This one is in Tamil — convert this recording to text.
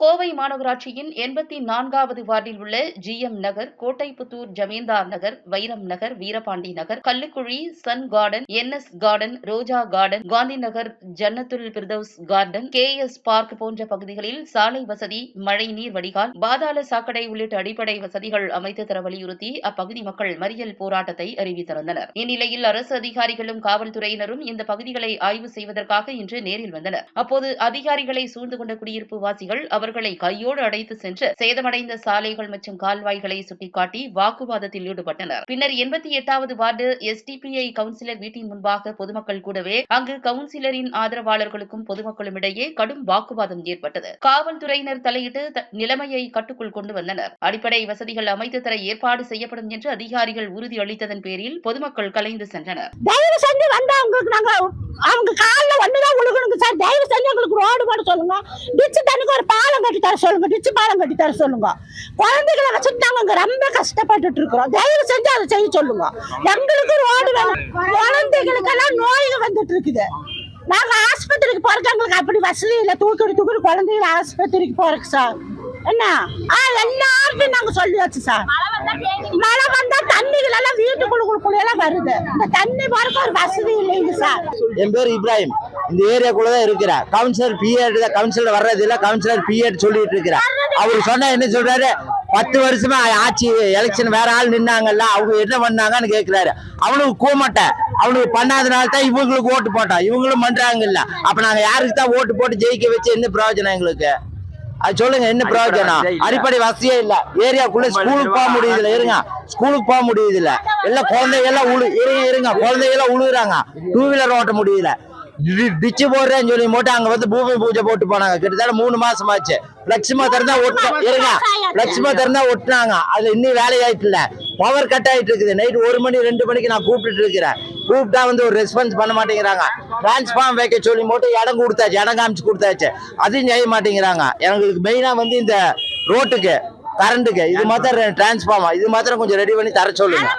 கோவை மாநகராட்சியின் எண்பத்தி நான்காவது வார்டில் உள்ள ஜி எம் நகர் Kottaiputhur Zamindar Nagar Vairam Nagar Veerapandi Nagar Kallukuzhi sun garden N S garden Roja garden Gandhi Nagar Jannathul Firdous garden K S park போன்ற பகுதிகளில் சாலை வசதி மழைநீர் வடிகால் பாதாள சாக்கடை உள்ளிட்ட அடிப்படை வசதிகள் அமைத்து தர வலியுறுத்தி அப்பகுதி மக்கள் மறியல் போராட்டத்தை அறிவித்திருந்தனர். இந்நிலையில் அரசு அதிகாரிகளும் காவல்துறையினரும் இந்த பகுதிகளை ஆய்வு செய்வதற்காக இன்று நேரில் வந்தனர். அப்போது அதிகாரிகளை சூழ்ந்து கொண்ட குடியிருப்பு வாசிகள் அவர் அவர்களை கையோடு அடைத்து சென்று சேதமடைந்த சாலைகள் மற்றும் கால்வாய்களை சுட்டிக்காட்டி வாக்குவாதத்தில் ஈடுபட்டனர். பின்னர் எண்பத்தி எட்டாவது வார்டு எஸ்டிபிஐ கவுன்சிலர் வீட்டின் முன்பாக பொதுமக்கள் கூடவே அங்கு கவுன்சிலரின் ஆதரவாளர்களுக்கும் பொதுமக்களும் இடையே கடும் வாக்குவாதம் ஏற்பட்டது. காவல்துறையினர் தலையிட்டு நிலைமையை கட்டுக்குள் கொண்டு வந்தனர். அடிப்படை வசதிகள் அமைத்து தர ஏற்பாடு செய்யப்படும் என்று அதிகாரிகள் உறுதியளித்ததன் பேரில் பொதுமக்கள் கலைந்து சென்றனர். அவங்க காலில் வந்துதான் விழுகணுங்க சார். தயவு செஞ்சு எங்களுக்கு ரோடு போட சொல்லுங்க. டிச்சு தண்ணிக்கு ஒரு பாலம் கட்டி தர சொல்லுங்க. டிச்சு பாலம் கட்டி தர சொல்லுங்க. குழந்தைகளை வச்சுட்டு நாங்க ரொம்ப கஷ்டப்பட்டுட்டு இருக்கிறோம். தயவு செஞ்சு அதை செய்ய சொல்லுங்க. எங்களுக்கு ரோடு வேணும். குழந்தைகளுக்கெல்லாம் நோய்கள் வந்துட்டு இருக்குது. நாங்க ஆஸ்பத்திரிக்கு போறதுக்கு எங்களுக்கு அப்படி வசதி இல்லை. தூக்கிட்டு தூக்கிட்டு குழந்தைகளை ஆஸ்பத்திரிக்கு போறதுக்கு சார். என்ன? ஆ எல்லாருக்கும் நாங்க சொல்லியாச்சு சார். மழை வந்தா தண்ணிகள் எல்லாம் வீட்டுக்குள்ளுக்குள்ள எல்லாம் வருது. இந்த தண்ணி போறதுக்கு ஒரு வசதி இல்லைங்க சார். என் பேர் இப்ராஹிம். இந்த ஏரியாக்குள்ள தான் இருக்கிறார் கவுன்சிலர் பிஎட் தான். கவுன்சிலர் வர்றது இல்ல கவுன்சிலர் பிஎட் சொல்லிட்டு இருக்கிறார் அவர் சொன்னா என்ன சொல்றாரு? பத்து வருஷமா ஆட்சி எலெக்ஷன் வேற ஆள் நின்னாங்கல்ல அவங்க என்ன பண்ணாங்கன்னு கேட்கிறாரு அவனுக்கு கூமாட்டேன் அவனுக்கு பண்ணாதனால தான் இவங்களுக்கு ஓட்டு போட்டோம். இவங்களும் பண்றாங்கல்ல. அப்ப நாங்க யாருக்கு தான் ஓட்டு போட்டு ஜெயிக்க வச்சு என்ன பிரயோஜனம் எங்களுக்கு? அது சொல்லுங்க என்ன பிரயோஜனம்? அடிப்படை வசதியே இல்ல. ஏரியாக்குள்ள ஸ்கூலுக்கு போக முடியுதுல இருங்க. ஸ்கூலுக்கு போக முடியுதுல எல்லாம் குழந்தைங்க எல்லாம் உழு இருங்க இருங்க. குழந்தைங்க எல்லாம் உழுகுறாங்க. டூ வீலர் ஓட்ட முடியல டிச்சு போடுறேன்னு சொல்லி போட்டு அங்க வந்து பூமி பூஜை போட்டு போனாங்க. கிட்டத்தட்ட மூணு மாசம் ஆச்சு. பிளக்ஸ் மாத்திரம் தான் ஒட்டு இருங்க. மாத்திரம் தான் ஒட்டுனாங்க. அதுல இன்னும் வேலையாயிட்டு இல்ல பவர் கட் ஆயிட்டு இருக்குது. நைட் ஒரு மணி ரெண்டு மணிக்கு நான் கூப்பிட்டுட்டு இருக்கிறேன். கூப்பிட்டா வந்து ஒரு ரெஸ்பான்ஸ் பண்ண மாட்டேங்கிறாங்க. டிரான்ஸ்ஃபார்ம் வைக்க சொல்லி மட்டும் இடம் கொடுத்தாச்சு இடம் காமிச்சு கொடுத்தாச்சு. அதையும் செய்ய மாட்டேங்கிறாங்க. எங்களுக்கு மெயினாக வந்து இந்த ரோட்டுக்கு கரண்ட்டுக்கு இது மாத்திரம் டிரான்ஸ்ஃபார்மா இது மாத்திரம் கொஞ்சம் ரெடி பண்ணி தர சொல்லுங்க.